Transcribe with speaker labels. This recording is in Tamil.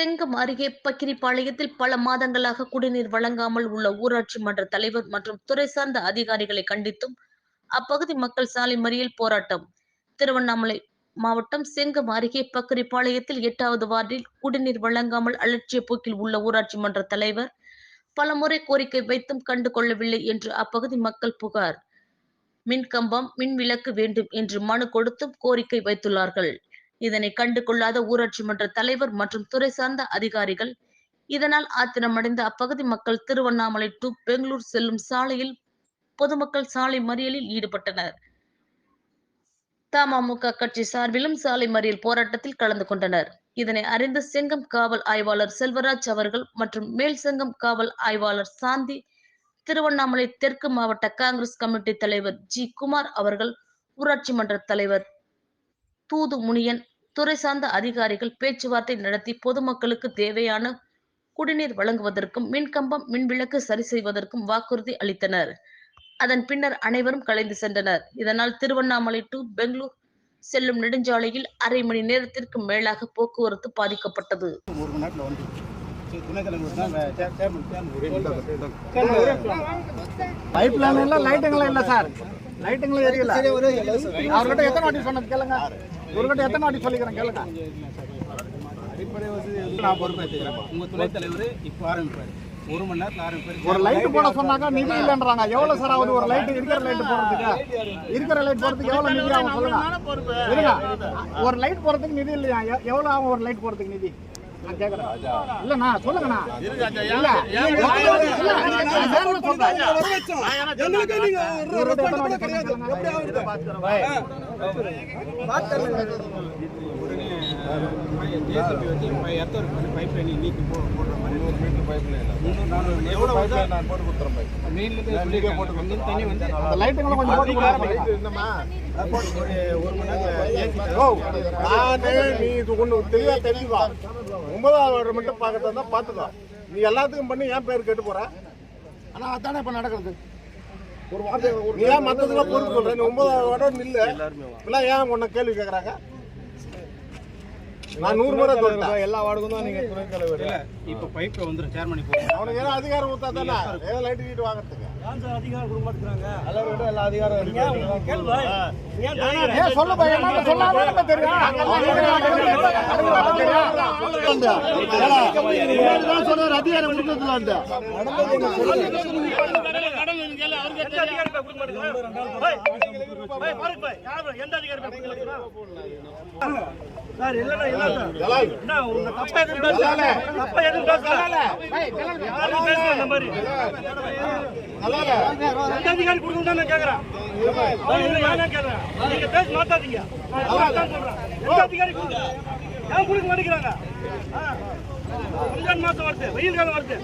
Speaker 1: செங்கம் அருகே பக்கிரிப்பாளையத்தில் பல மாதங்களாக குடிநீர் வழங்காமல் உள்ள ஊராட்சி மன்ற தலைவர் மற்றும் துறை சார்ந்த அதிகாரிகளை கண்டித்தும் அப்பகுதி மக்கள் சாலை மறியல் போராட்டம். திருவண்ணாமலை மாவட்டம் செங்கம் அருகே பக்கிரிப்பாளையத்தில் எட்டாவது வார்டில் குடிநீர் வழங்காமல் அலட்சிய போக்கில் உள்ள ஊராட்சி மன்ற தலைவர் பலமுறை கோரிக்கை வைத்தும் கண்டு கொள்ளவில்லை என்று அப்பகுதி மக்கள் புகார். மின் கம்பம் மின் விளக்கு வேண்டும் என்று மனு கொடுத்தும் கோரிக்கை வைத்துள்ளார்கள். இதனை கண்டு கொள்ளாத ஊராட்சி மன்ற தலைவர் மற்றும் துறை சார்ந்த அதிகாரிகள். இதனால் ஆத்திரமடைந்த அப்பகுதி மக்கள் திருவண்ணாமலை டு பெங்களூர் செல்லும் சாலையில் பொதுமக்கள் சாலை மறியலில் ஈடுபட்டனர். தமமுக கட்சி சார்பிலும் சாலை மறியல் போராட்டத்தில் கலந்து கொண்டனர். இதனை அறிந்த செங்கம் காவல் ஆய்வாளர் செல்வராஜ் அவர்கள் மற்றும் மேல் செங்கம் காவல் ஆய்வாளர் சாந்தி திருவண்ணாமலை தெற்கு மாவட்ட காங்கிரஸ் கமிட்டி தலைவர் ஜி. குமார் அவர்கள் ஊராட்சி மன்ற தலைவர் தூது முனியன் துறை சார்ந்த அதிகாரிகள் பேச்சுவார்த்தை நடத்தி பொதுமக்களுக்கு தேவையான குடிநீர் வழங்குவதற்கும் மின்கம்பம் மின்விளக்கு சரி செய்வதற்கும் வாக்குறுதி அளித்தனர். அதன் பின்னர் அனைவரும் கலைந்து சென்றனர். இதனால் திருவண்ணாமலை டு பெங்களூர் செல்லும் நெடுஞ்சாலையில் அரை மணி நேரத்திற்கு மேலாக போக்குவரத்து பாதிக்கப்பட்டது.
Speaker 2: பைப் லைன் இல்ல லைட்டுங்களும் இல்ல சார் லைட்டுங்களும் எரியல. அவர்கிட்ட எத்தனை வாட்டி சொன்னது கேளுங்க. இவர்கிட்ட எத்தனை வாட்டி சொல்லிக்கிறேன் கேளுங்க. அடிப்படை வசதி நான் பொறுப்பேற்றுக்கிறேன்
Speaker 3: உங்க துணைத் தலைவர் இப்போ ஆரம்பிப்பாரு. ஒரு மணி நேரத்தில் ஆரம்பிப்பாரு.
Speaker 2: ஒரு லைட் போட சொன்னாக்கா நிதி இல்லைன்றாங்க. எவ்வளவு சார் ஆகுது ஒரு லைட் இருக்கிற லைட் போடுறதுக்கு. இருக்கிற லைட் போடுறதுக்கு எவ்வளவு நிதி ஆகும் சொல்லுங்க. இருங்க. ஒரு லைட் போடுறதுக்கு நிதி இல்லையா? எவ்வளவு ஆகும் ஒரு லைட் போடுறதுக்கு நிதி? நான் கேக்குறேன். இல்லண்ணா சொல்லுங்கண்ணா. இல்ல. இல்ல, நான் நேர்ல சொல்றேன். இவர்கிட்ட எத்தனை வாட்டி சொன்னேன் சொல்லுங்க.
Speaker 3: ஜேசிபி வச்சு இப்போ எத்தனை பண்ணி பைப் லைன் நீக்கி போ போடுற மாதிரி நூறு மீட்டர் பைப் லைன் முந்நூறு நானூறு எவ்வளோ வருதோ நான் போட்டு கொடுத்துறேன் மெயின்லேருந்து சொல்லிக்க போட்டு வந்து தண்ணி வந்து
Speaker 2: அந்த லைட்டுங்களும் கொஞ்சம் போட்டு கொடுங்க.
Speaker 3: ஒரு மணி நேரத்தில் ஏசி
Speaker 4: ஓ, நானே நீ இது ஒண்ணு தெளிவா தெரிஞ்சுக்கோ ஒன்பதாவது மட்டும் பார்க்கறதா இருந்தா பார்த்துக்கோ நீ எல்லாத்துக்கும் பண்ணி ஏன் பேர் கெட்டு போற
Speaker 2: ஆனா அதானே இப்ப நடக்கிறது?
Speaker 4: ஒரு வார்த்தை நீ ஏன் மத்ததுக்கெல்லாம் பொறுப்பு சொல்ற நீ ஒன்பதாவது வார்டு நில்லு எல்லாம் ஏன் உன்னை கேள்வி கேக்குறாங்க? நான் நூறு முறை சொல்லிட்டேன்.
Speaker 2: எல்லா வார்டுக்கும் தான் நீங்க தலைவர்
Speaker 3: இல்லை இப்போ சேர்மனி போகும்
Speaker 4: அவனுக்கு ஏதோ அதிகாரம் கொடுத்தா தானே? ஏதோ லைட் கீட்டு வாங்குறதுக்கு.
Speaker 2: எல்லாரோட எல்லா அதிகாரம் இருக்கு.
Speaker 4: ஏன் சொல்ல என்ன சொல்லாம நம்ம தெரியும். சொன்னார் அதிகாரம் கொடுக்கறதுல
Speaker 5: சார் இல்லைன்னா இல்லை சார். என்ன உங்க தப்பா எதுவும் பேசல? தப்பா எதுவும் பேசல? யாரும் பேசல இந்த மாதிரி. எந்த அதிகாரி கொடுக்கணும் நான் கேட்கறேன் கேக்குறேன். நீங்க பேச மாட்டாதீங்க. நான் சொல்றேன். எந்த அதிகாரி கொடுக்க ஏன் கொடுக்க மாட்டேங்கிறாங்க? ரம்ஜான் மாசம் வருது வெயில் காலம் வருது.